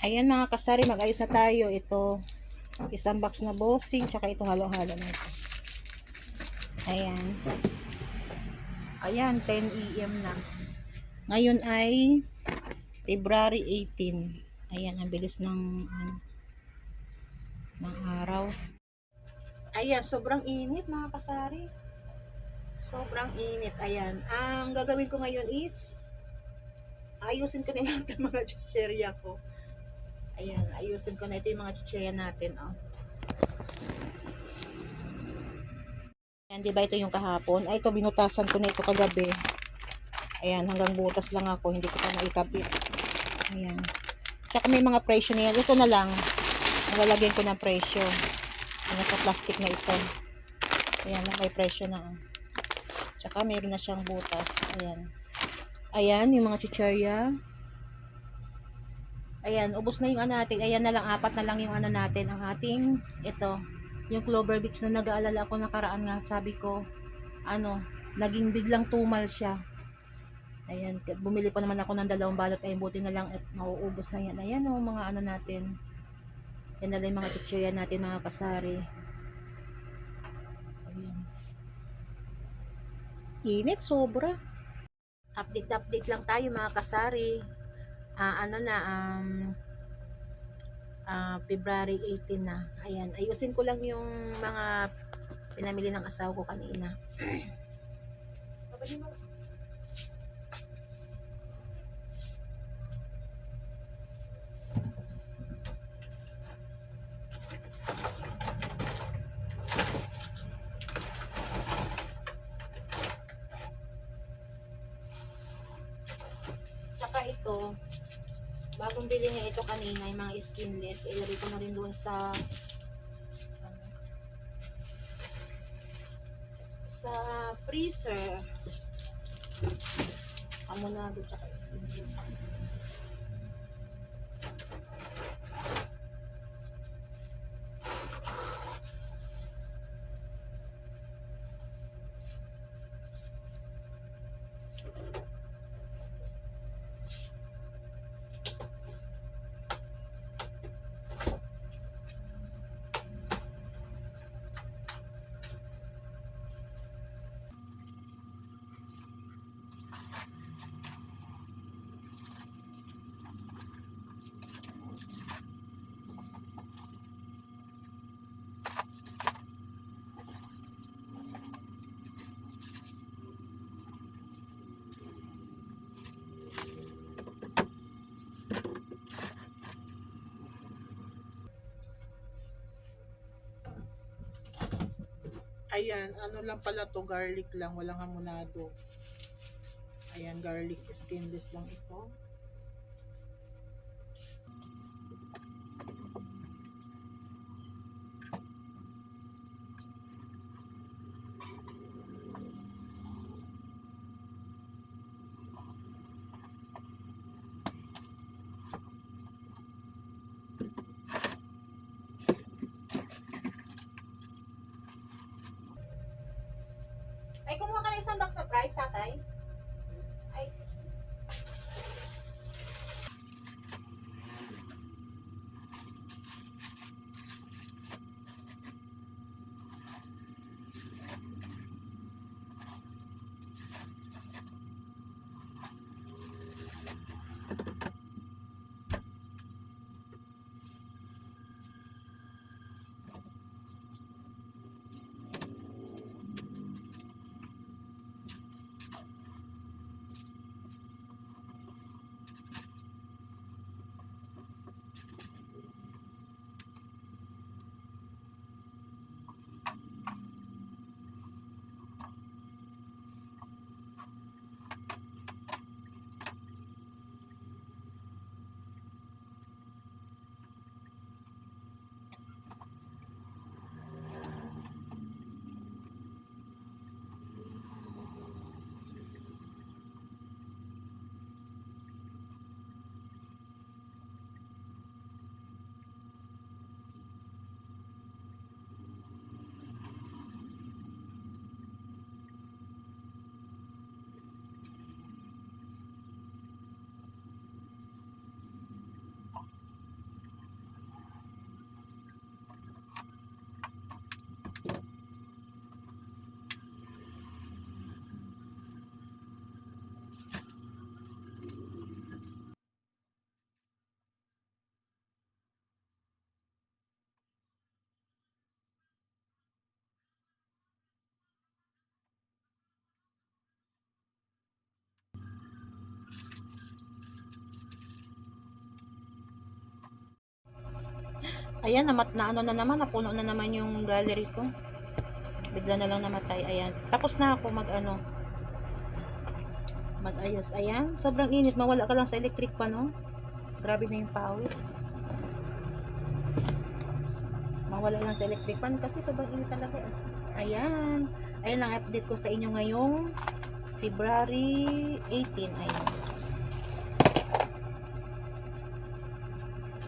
Ayan mga kasari, mag-ayos na tayo. Ito, isang box na bossing, tsaka ito halo-halo na ito. Ayan. Ayan, 10 a.m. na. Ngayon ay February 18. Ayan, ang bilis ng, ano, ng araw. Ayan, sobrang init mga kasari. Sobrang init. Ayan. Ang gagawin ko ngayon is ayusin ko na lahat ng mga chicherya ko. Ayan, ayusin ko na ito yung mga chicherya natin. Oh. Ayan, di ba ito yung kahapon? Ay, ito binutasan ko na ito kagabi. Ayan, hanggang butas lang ako. Hindi ko pa naikabit. Ayan. Tsaka may mga presyo na yan. Ito na lang. Nalalagyan ko ng presyo. Ano sa plastic na ito. Ayan, may presyo na. Tsaka meron na siyang butas. Ayan. Ayan, yung mga chicherya. Ayan, ubos na yung ano natin. Ayan na lang, apat na lang yung ano natin. Ang ating, ito, yung clover beets na nag-aalala ako nakaraan nga. Sabi ko, ano, naging biglang tumal siya. Ayan, bumili pa naman ako ng dalawang balot. Ay, buti na lang at mauubos na yan. Ayan o, mga ano natin. Yan na lang mga chicherya natin, mga kasari. Ayan. Init, sobra. Update-update lang tayo, mga kasari. Ah, ano na, um, ah, February 18 na. Ayan, ayusin ko lang yung mga pinamili ng asawa ko kanina. bagong bili niya ito kanina, yung mga skinless, ilagay ko na rin doon sa sa freezer. Amonado tsaka skinless. Ayan, ano lang pala to, garlic lang, walang hamonado. Ayan, garlic skinless lang ito. Isang box na price, tatay? Ayan, namat na ano na naman, napuno na naman yung gallery ko. Bigla na lang namatay. Ayan. Tapos na ako mag ano, mag-ayos. Ayan, sobrang init. Mawala ka lang sa electric pan, no? Grabe na yung pawis. Mawala lang sa electric pan kasi sobrang init talaga. eh. Ayan. Ayan ang update ko sa inyo ngayong February 18. Ayan.